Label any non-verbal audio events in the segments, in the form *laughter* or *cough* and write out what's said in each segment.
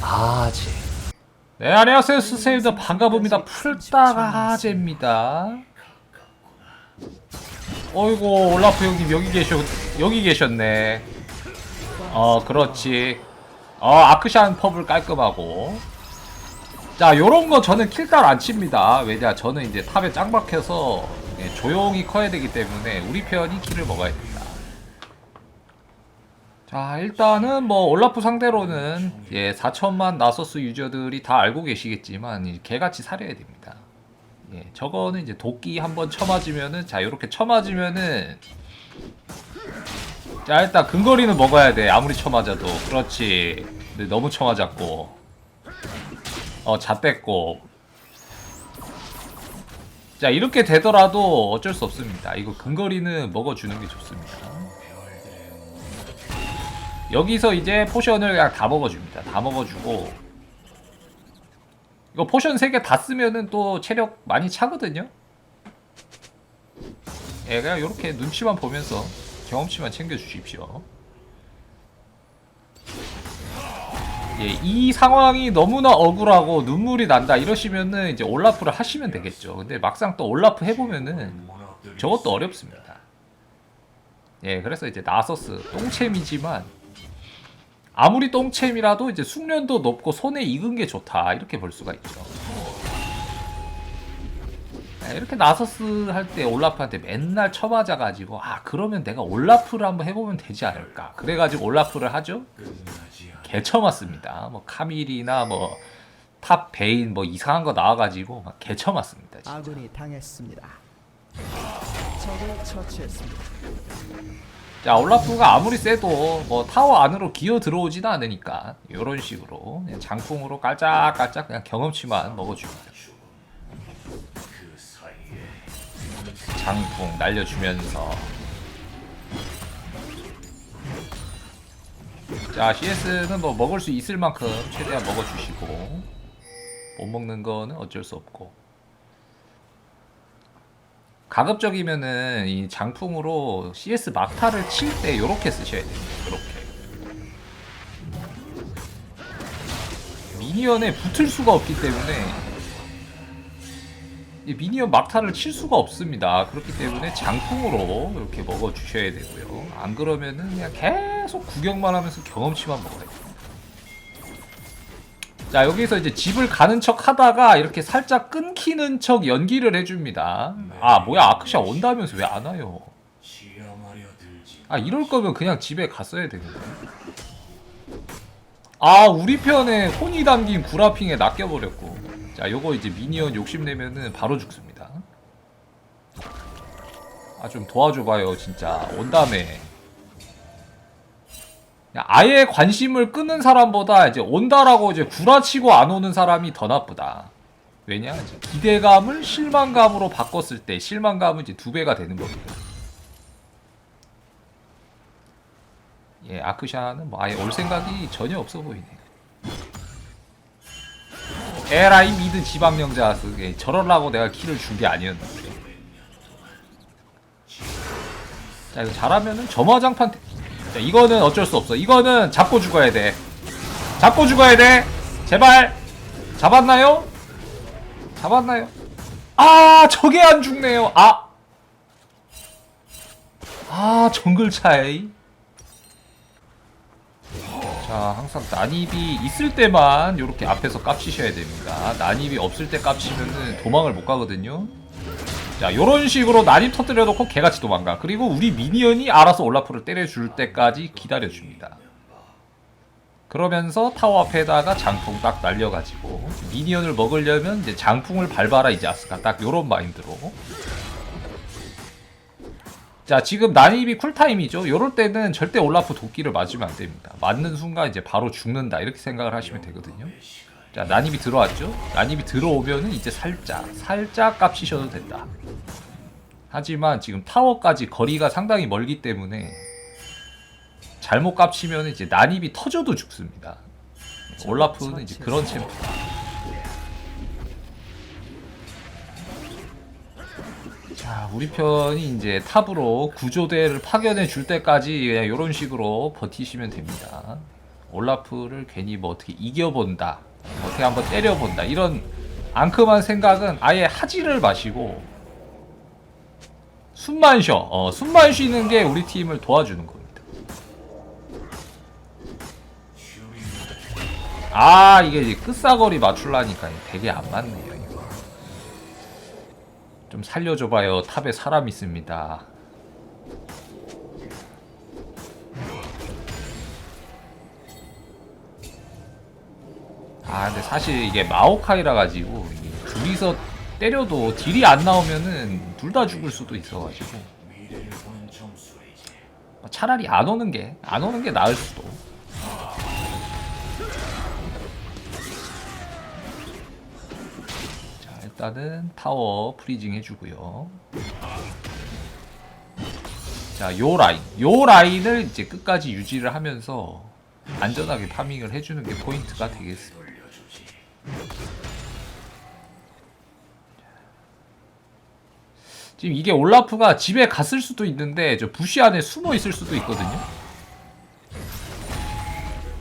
아재. 네, 안녕하세요. 스세입니다. 반가봅니다. 풀따가제입니다. 어이구, 올라프 형님 여기 계셔, 여기 계셨네. 어, 그렇지. 어, 아크샨 펍을 깔끔하고. 자, 요런 거 저는 킬딸 안 칩니다. 왜냐, 저는 이제 탑에 짱 박혀서 예, 조용히 커야 되기 때문에 우리 편이 킬을 먹어야 됩니다. 자 일단은 뭐 올라프 상대로는 예 4천만 나서스 유저들이 다 알고 계시겠지만 이 개같이 살려야 됩니다. 예 저거는 이제 도끼 한번 쳐맞으면은 자 요렇게 쳐맞으면은 자 일단 근거리는 먹어야 돼. 아무리 쳐맞아도. 그렇지. 근데 너무 쳐맞았고. 어자 뺐고. 자 이렇게 되더라도 어쩔 수 없습니다. 이거 근거리는 먹어주는 게 좋습니다 여기서 이제 포션을 그냥 다 먹어줍니다. 다 먹어주고 이거 포션 3개 다 쓰면은 또 체력 많이 차거든요. 예, 그냥 이렇게 눈치만 보면서 경험치만 챙겨주십시오. 예, 이 상황이 너무나 억울하고 눈물이 난다 이러시면은 이제 올라프를 하시면 되겠죠. 근데 막상 또 올라프 해보면은 저것도 어렵습니다. 예, 그래서 이제 나서스 똥챔이지만 아무리 똥챔이라도 이제 숙련도 높고 손에 익은 게 좋다 이렇게 볼 수가 있죠. 네, 이렇게 나서스 할 때 올라프한테 맨날 쳐맞아가지고 아 그러면 내가 올라프를 한번 해보면 되지 않을까 그래가지고 올라프를 하죠. 개 쳐맞습니다. 뭐 카밀이나 뭐 탑 베인 뭐 이상한 거 나와가지고 막 개 쳐맞습니다. 진짜. 아군이 당했습니다. 적을 처치했습니다. 자 올라프가 아무리 세도 뭐 타워 안으로 기어 들어오지는 않으니까 이런 식으로 장풍으로 깔짝깔짝 그냥 경험치만 먹어줍니다. 장풍 날려주면서 자 CS는 뭐 먹을 수 있을 만큼 최대한 먹어주시고 못 먹는 거는 어쩔 수 없고 가급적이면은 이 장풍으로 CS 막타를 칠때 요렇게 쓰셔야 됩니다. 요렇게. 미니언에 붙을 수가 없기 때문에 이 미니언 막타를 칠 수가 없습니다. 그렇기 때문에 장풍으로 이렇게 먹어 주셔야 되고요. 안 그러면은 그냥 계속 구경만 하면서 경험치만 먹어야 돼요. 자 여기서 이제 집을 가는 척 하다가 이렇게 살짝 끊기는 척 연기를 해줍니다. 아 뭐야 아크샤 온다면서 왜 안 와요? 아 이럴 거면 그냥 집에 갔어야 되는데. 아 우리 편에 혼이 담긴 구라핑에 낚여버렸고. 자 요거 이제 미니언 욕심내면은 바로 죽습니다. 아 좀 도와줘봐요 진짜. 온 다음에. 그냥 아예 관심을 끄는 사람보다 이제 온다라고 이제 구라치고 안 오는 사람이 더 나쁘다. 왜냐? 기대감을 실망감으로 바꿨을 때 실망감은 이제 두 배가 되는 겁니다. 예, 아크샤는 뭐 아예 올 생각이 전혀 없어 보이네. 에라이 미드 지방령자 쓰게 저럴라고 내가 키를 준 게 아니었는데. 자 이거 잘하면은 점화장판 대- 자, 이거는 어쩔 수 없어. 이거는 잡고 죽어야 돼. 잡고 죽어야 돼. 제발. 잡았나요? 잡았나요? 아, 저게 안 죽네요. 아. 아, 정글 차이. 자, 항상 난입이 있을 때만 이렇게 앞에서 깝치셔야 됩니다. 난입이 없을 때 깝치면은 도망을 못 가거든요. 자, 요런 식으로 난입 터뜨려 놓고 개같이 도망가. 그리고 우리 미니언이 알아서 올라프를 때려줄 때까지 기다려줍니다. 그러면서 타워 앞에다가 장풍 딱 날려가지고 미니언을 먹으려면 이제 장풍을 밟아라 이제 아스가. 딱 요런 마인드로. 자 지금 난입이 쿨타임이죠. 요럴 때는 절대 올라프 도끼를 맞으면 안 됩니다. 맞는 순간 이제 바로 죽는다. 이렇게 생각을 하시면 되거든요 자 난입이 들어왔죠? 난입이 들어오면은 이제 살짝 살짝 깝치셔도 된다. 하지만 지금 타워까지 거리가 상당히 멀기 때문에 잘못 깝치면 이제 난입이 터져도 죽습니다. 올라프는 이제 그런 챔프다 자, 우리 편이 이제 탑으로 구조대를 파견해 줄 때까지 그냥 이런 식으로 버티시면 됩니다. 올라프를 괜히 뭐 어떻게 이겨본다, 어떻게 한번 때려본다 이런 앙큼한 생각은 아예 하지를 마시고 숨만 쉬어. 어, 숨만 쉬는 게 우리 팀을 도와주는 겁니다. 아 이게 이제 끝사거리 맞출라니까 되게 안 맞네요. 이거. 좀 살려줘봐요. 탑에 사람 있습니다. 아 근데 사실 이게 마오카이라 가지고 둘이서 때려도 딜이 안 나오면은 둘 다 죽을 수도 있어가지고 차라리 안 오는 게 안 오는 게 나을 수도. 자 일단은 타워 프리징 해주고요. 자 요 라인 요 라인을 이제 끝까지 유지를 하면서 안전하게 파밍을 해주는 게 포인트가 되겠습니다. 지금 이게 올라프가 집에 갔을 수도 있는데 저 부시 안에 숨어 있을 수도 있거든요.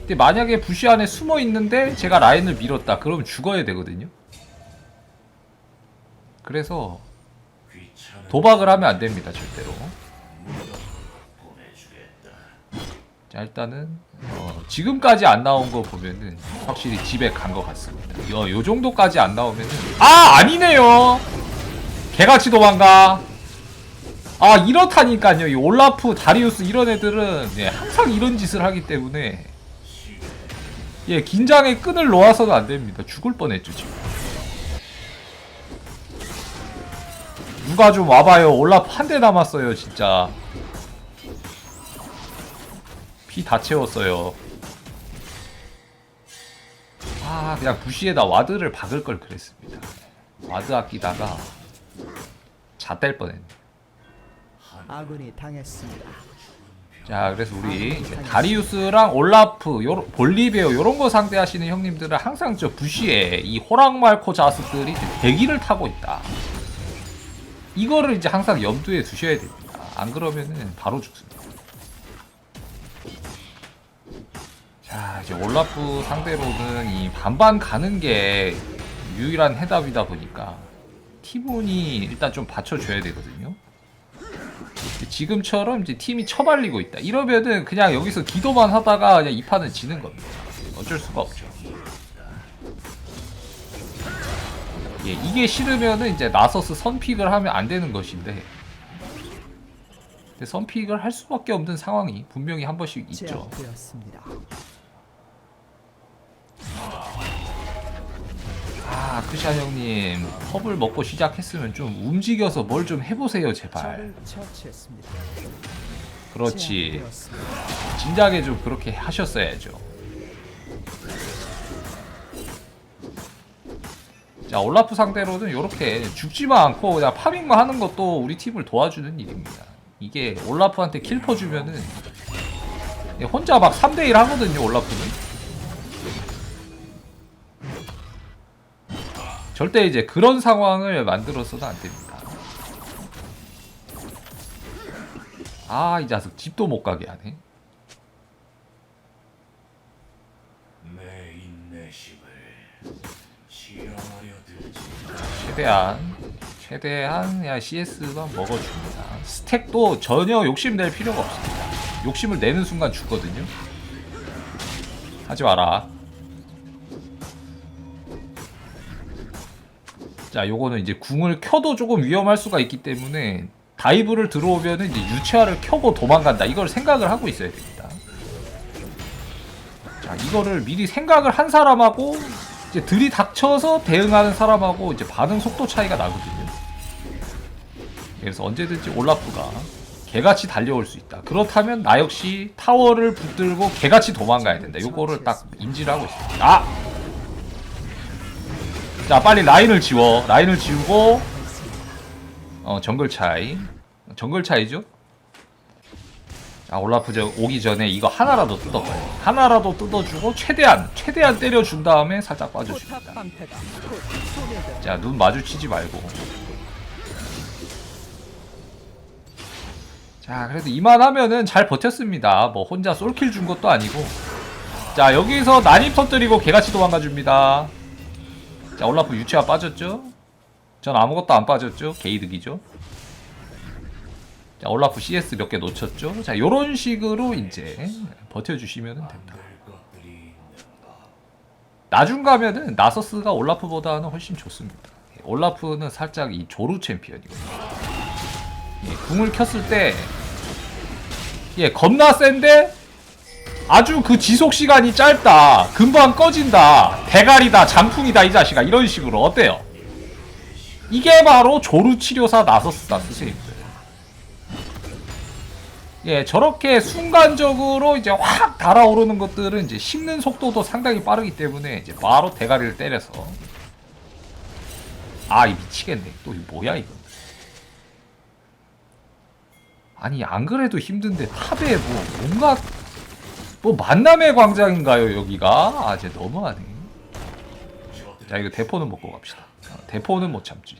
근데 만약에 부시 안에 숨어 있는데 제가 라인을 밀었다. 그러면 죽어야 되거든요. 그래서 도박을 하면 안 됩니다, 절대로. 자, 일단은 어, 지금까지 안 나온 거 보면은 확실히 집에 간 것 같습니다. 요, 요 정도까지 안 나오면은 아 아니네요. 개같이 도망가. 아 이렇다니까요. 이 올라프, 다리우스 이런 애들은 예, 항상 이런 짓을 하기 때문에 예 긴장의 끈을 놓아서는 안 됩니다. 죽을 뻔했죠 지금. 누가 좀 와봐요. 올라프 한 대 남았어요 진짜. 피 다 채웠어요. 아 그냥 부시에다 와드를 박을 걸 그랬습니다. 와드 아끼다가 잣될 뻔했네. 아군이 당했습니다. 자 그래서 우리 이제 다리우스랑 올라프, 요런, 볼리베오 요런 거 상대하시는 형님들은 항상 저 부시에 이 호랑말코 자스들이 이제 대기를 타고 있다. 이거를 이제 항상 염두에 두셔야 됩니다. 안 그러면은 바로 죽습니다. 자 이제 올라프 상대로는 이 반반 가는 게 유일한 해답이다 보니까 티본이 일단 좀 받쳐줘야 되거든요. 지금처럼 이제 팀이 처발리고 있다. 이러면은 그냥 여기서 기도만 하다가 그냥 이 판은 지는 겁니다. 어쩔 수가 없죠. 예, 이게 싫으면은 이제 나서스 선픽을 하면 안 되는 것인데. 근데 선픽을 할 수밖에 없는 상황이 분명히 한 번씩 있죠. 제압되었습니다. 크샤 형님, 컵을 먹고 시작했으면 좀 움직여서 뭘 좀 해보세요, 제발. 그렇지. 진작에 좀 그렇게 하셨어야죠. 자 올라프 상대로는 이렇게 죽지만 않고 그냥 파밍만 하는 것도 우리 팀을 도와주는 일입니다. 이게 올라프한테 킬 퍼주면은 혼자 막 3대1 하거든요 올라프는. 절대 이제 그런 상황을 만들어서는 안 됩니다. 아 이 자식 집도 못 가게 하네. 최대한 최대한 그냥 CS만 먹어줍니다. 스택도 전혀 욕심 낼 필요가 없습니다. 욕심을 내는 순간 죽거든요. 하지 마라. 자, 요거는 이제 궁을 켜도 조금 위험할 수가 있기 때문에 다이브를 들어오면은 이제 유채화를 켜고 도망간다. 이걸 생각을 하고 있어야 됩니다. 자, 이거를 미리 생각을 한 사람하고 이제 들이닥쳐서 대응하는 사람하고 이제 반응 속도 차이가 나거든요. 그래서 언제든지 올라프가 개같이 달려올 수 있다. 그렇다면 나 역시 타워를 붙들고 개같이 도망가야 된다. 요거를 딱 인지를 하고 있습니다. 아! 자, 빨리 라인을 지워. 라인을 지우고 어, 정글 차이. 정글 차이죠? 자, 올라프 저 오기 전에 이거 하나라도 뜯어봐요. 하나라도 뜯어주고 최대한 최대한 때려준 다음에 살짝 빠져줍니다. 자, 눈 마주치지 말고. 자, 그래도 이만하면은 잘 버텼습니다. 뭐 혼자 솔킬 준 것도 아니고 자 여기서 난입 터뜨리고 개같이 도망가줍니다 자 올라프 유치화 빠졌죠? 전 아무것도 안 빠졌죠? 게이득이죠? 자 올라프 CS 몇 개 놓쳤죠? 자 요런 식으로 이제 버텨주시면 됩니다. 나중 가면은 나서스가 올라프보다는 훨씬 좋습니다. 예, 올라프는 살짝 이 조루 챔피언이거든요. 예, 궁을 켰을 때 예, 겁나 센데 아주 그 지속 시간이 짧다. 금방 꺼진다. 대가리다. 장풍이다 이 자식아. 이런 식으로 어때요? 이게 바로 조루 치료사 나서스다 스승님들. 예, 저렇게 순간적으로 이제 확 달아오르는 것들은 이제 식는 속도도 상당히 빠르기 때문에 이제 바로 대가리를 때려서 아, 이 미치겠네. 또 이거 뭐야 이거? 아니 안 그래도 힘든데 탑에 뭐 뭔가 뭐 만남의 광장인가요 여기가? 아 이제 너무하네. 자 이거 대포는 먹고 갑시다. 어, 대포는 못 참지.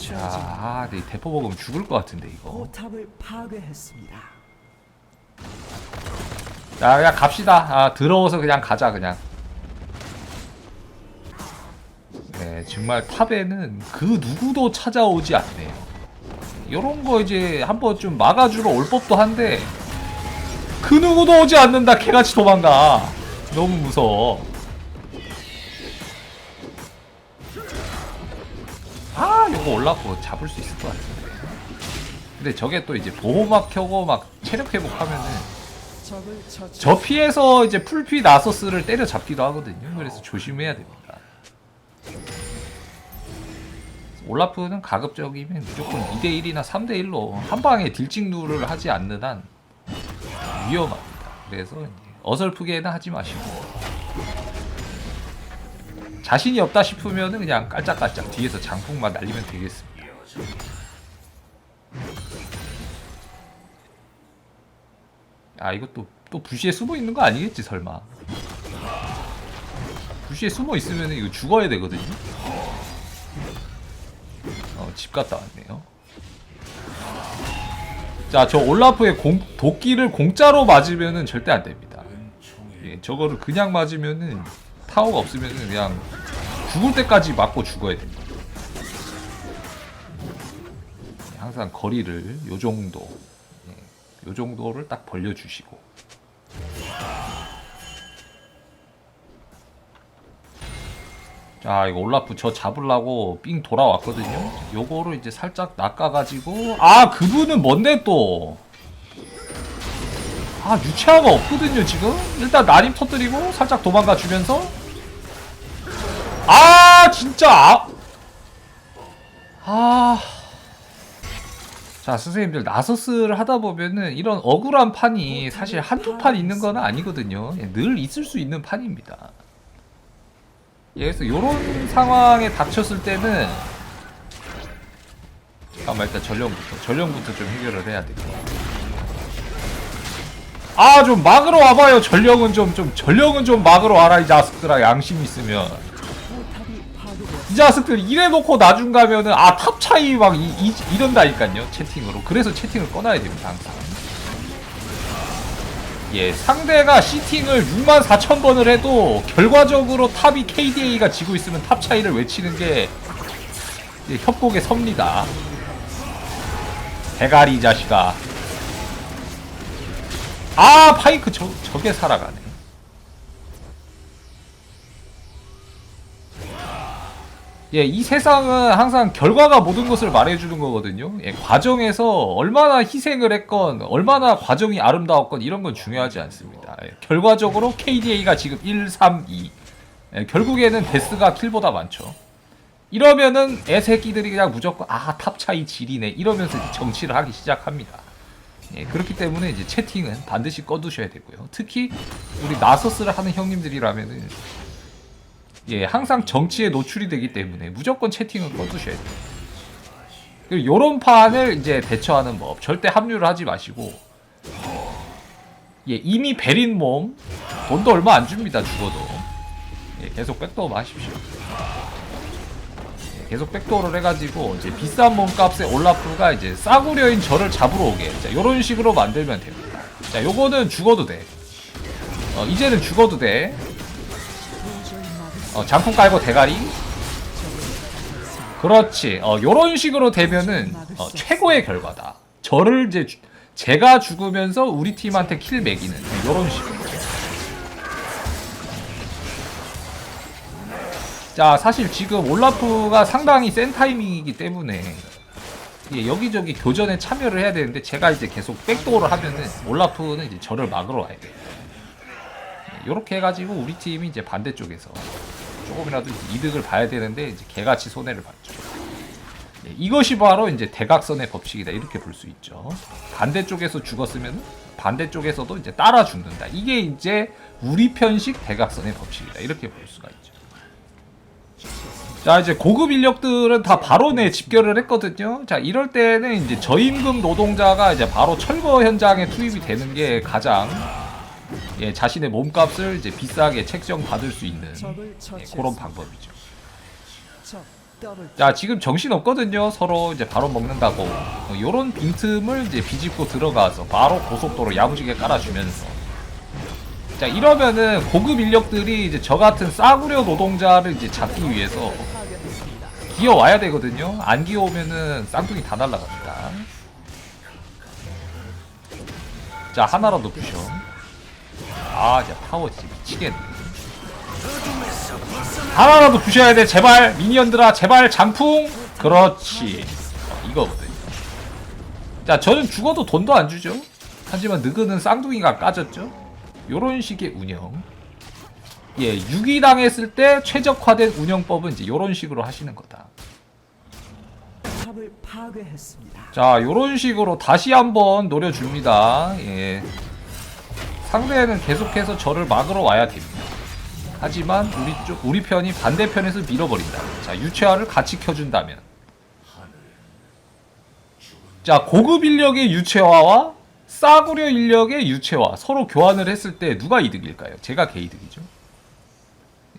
자, 아, 네, 대포 먹으면 죽을 것 같은데 이거. 포탑을 파괴했습니다. 자 그냥 갑시다. 아 들어와서 그냥 가자 그냥. 네 정말 탑에는 그 누구도 찾아오지 않네요. 요런 거 이제 한번 좀 막아주러 올 법도 한데 그 누구도 오지 않는다 개같이 도망가. 너무 무서워. 아 요거 올라프 잡을 수 있을 것 같은데. 근데 저게 또 이제 보호막 켜고 막 체력 회복하면은. 저 피해서 이제 풀피 나서스를 때려 잡기도 하거든요. 그래서 조심해야 됩니 올라프는 가급적이면 무조건 2대1이나 3대1로 한 방에 딜찍누를 하지 않는 한 위험합니다. 그래서 어설프게는 하지 마시고 자신이 없다 싶으면 그냥 깔짝깔짝 뒤에서 장풍만 날리면 되겠습니다. 아 이것도 또 부시에 숨어 있는 거 아니겠지 설마 부시에 숨어 있으면 이거 죽어야 되거든요 어 집 갔다 왔네요. 자 저 올라프의 공, 도끼를 공짜로 맞으면은 절대 안 됩니다. 예, 저거를 그냥 맞으면은 타워가 없으면은 그냥 죽을 때까지 맞고 죽어야 됩니다. 예, 항상 거리를 요 정도 요 정도를 딱 벌려주시고 자 이거 올라프 저 잡으려고 삥 돌아왔거든요. 요거를 이제 살짝 낚아가지고. 아 그분은 뭔데 또? 아 유채화가 없거든요 지금. 일단 난임 터뜨리고 살짝 도망가 주면서. 아 진짜. 아, 아... 자 선생님들 나서스를 하다 보면은 이런 억울한 판이 사실 한두 판 있는 건 아니거든요. 예, 늘 있을 수 있는 판입니다 예, 그래서 이런 상황에 닥쳤을 때는 잠깐만 일단 전령부터 전령부터 좀 해결을 해야 되고 아좀 막으러 와봐요. 전령은 좀좀 전령은 좀 막으러 와라 이 자식들아. 양심 있으면. 이 자식들 이래놓고 나중 가면은 아 탑 차이 막 이, 이, 이런다니까요 채팅으로. 그래서 채팅을 꺼놔야 됩니다 항상 예 상대가 시팅을 6만 4천 번을 해도 결과적으로 탑이 KDA가 지고 있으면 탑 차이를 외치는 게 예, 협곡에 섭니다. 대가리 이 자식아. 아 파이크 저, 저게 살아가네 예, 이 세상은 항상 결과가 모든 것을 말해주는 거거든요. 예, 과정에서 얼마나 희생을 했건, 얼마나 과정이 아름다웠건 이런 건 중요하지 않습니다. 예, 결과적으로 KDA가 지금 1, 3, 2. 예, 결국에는 데스가 킬보다 많죠. 이러면은 애새끼들이 그냥 무조건 아 탑 차이 지리네 이러면서 정치를 하기 시작합니다. 예, 그렇기 때문에 이제 채팅은 반드시 꺼두셔야 되고요. 특히 우리 나서스를 하는 형님들이라면은 예, 항상 정치에 노출이 되기 때문에 무조건 채팅을 꺼두셔야 돼요. 요런 판을 이제 대처하는 법. 절대 합류를 하지 마시고. 예, 이미 베린 몸, 돈도 얼마 안 줍니다, 죽어도. 예, 계속 백도업 하십시오. 예, 계속 백도어를 해가지고 이제 비싼 몸값의 올라프가 이제 싸구려인 저를 잡으러 오게 자 요런 식으로 만들면 됩니다 자 요거는 죽어도 돼 어, 이제는 죽어도 돼 어, 장풍 깔고 대가리? 그렇지. 어, 요런 식으로 되면은 어, 최고의 결과다. 저를 이제 주- 제가 죽으면서 우리 팀한테 킬 매기는 네, 요런 식으로. 자 사실 지금 올라프가 상당히 센 타이밍이기 때문에 예, 여기저기 교전에 참여를 해야 되는데 제가 이제 계속 백도어를 하면은 올라프는 이제 저를 막으러 와야 돼요. 이렇게 해가지고 우리 팀이 이제 반대쪽에서 조금이라도 이득을 봐야 되는데 이제 개같이 손해를 봤죠. 예, 이것이 바로 이제 대각선의 법칙이다. 이렇게 볼 수 있죠. 반대쪽에서 죽었으면 반대쪽에서도 이제 따라 죽는다. 이게 이제 우리 편식 대각선의 법칙이다. 이렇게 볼 수가 있죠. 자 이제 고급 인력들은 다 바론에 집결을 했거든요. 자 이럴 때는 이제 저임금 노동자가 이제 바로 철거 현장에 투입이 되는 게 가장 예 자신의 몸값을 이제 비싸게 책정 받을 수 있는 예. 그런 방법이죠. 자 지금 정신 없거든요. 서로 이제 바로 먹는다고 어, 요런 빈틈을 이제 비집고 들어가서 바로 고속도로 야무지게 깔아주면서 자 이러면은 고급 인력들이 이제 저 같은 싸구려 노동자를 이제 잡기 위해서. 기어와야 되거든요. 안 기어오면은 쌍둥이 다 날라갑니다. 자 하나라도 부셔. 아, 진짜 파워 진짜 미치겠네. 하나라도 부셔야 돼. 제발 미니언들아, 제발 장풍. 그렇지. 어, 이거거든요. 자, 저는 죽어도 돈도 안 주죠. 하지만 느그는 쌍둥이가 까졌죠. 요런 식의 운영. 예, 6위 당했을 때 최적화된 운영법은 이제 요런 식으로 하시는 거다. 자, 요런 식으로 다시 한번 노려줍니다. 예. 상대는 계속해서 저를 막으러 와야 됩니다. 하지만 우리 쪽, 우리 편이 반대편에서 밀어버린다. 자, 유채화를 같이 켜준다면. 자, 고급 인력의 유채화와 싸구려 인력의 유채화 서로 교환을 했을 때 누가 이득일까요? 제가 개이득이죠.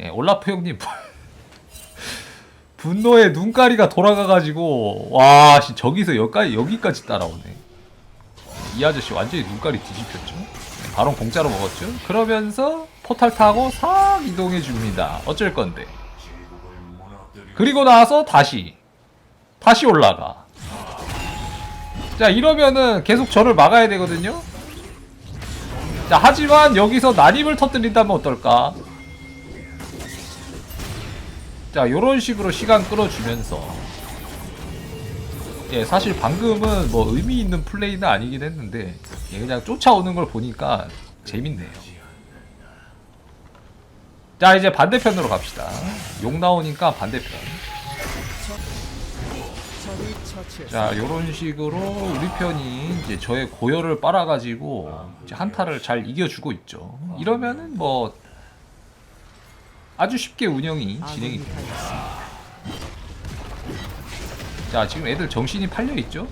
예, 올라프 형님 *laughs* 분노에 눈가리가 돌아가가지고 와 씨, 저기서 여기까지 여기까지 따라오네. 이 아저씨 완전히 눈가리 뒤집혔죠. 네, 바로 공짜로 먹었죠. 그러면서 포탈 타고 싹 이동해 줍니다. 어쩔 건데. 그리고 나서 다시 다시 올라가. 자 이러면은 계속 저를 막아야 되거든요. 자 하지만 여기서 난입을 터뜨린다면 어떨까? 자 요런 식으로 시간 끌어주면서 예 사실 방금은 뭐 의미 있는 플레이는 아니긴 했는데 예, 그냥 쫓아오는 걸 보니까 재밌네요 자 이제 반대편으로 갑시다 욕 나오니까 반대편. 자 요런 식으로 우리 편이 이제 저의 고열을 빨아가지고 이제 한타를 잘 이겨주고 있죠 이러면은 뭐 아주 쉽게 운영이 진행이 됩니다. 자 지금 애들 정신이 팔려 있죠.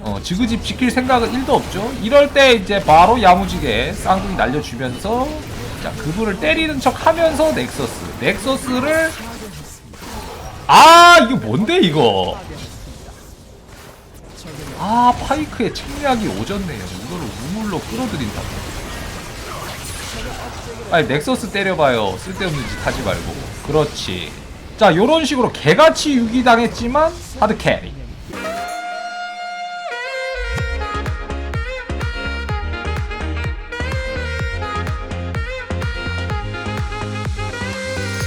어 지그집 지킬 생각은 1도 없죠. 이럴 때 이제 바로 야무지게 쌍둥이 날려주면서 자 그분을 때리는 척 하면서 넥서스 넥서스를 아 이거 뭔데 이거 아 파이크의 책략이 오졌네요. 이거를 우물로 끌어들인다고. 아니 넥서스 때려봐요. 쓸데없는 짓 하지 말고. 그렇지. 자 요런 식으로 개같이 유기당했지만 하드 캐리.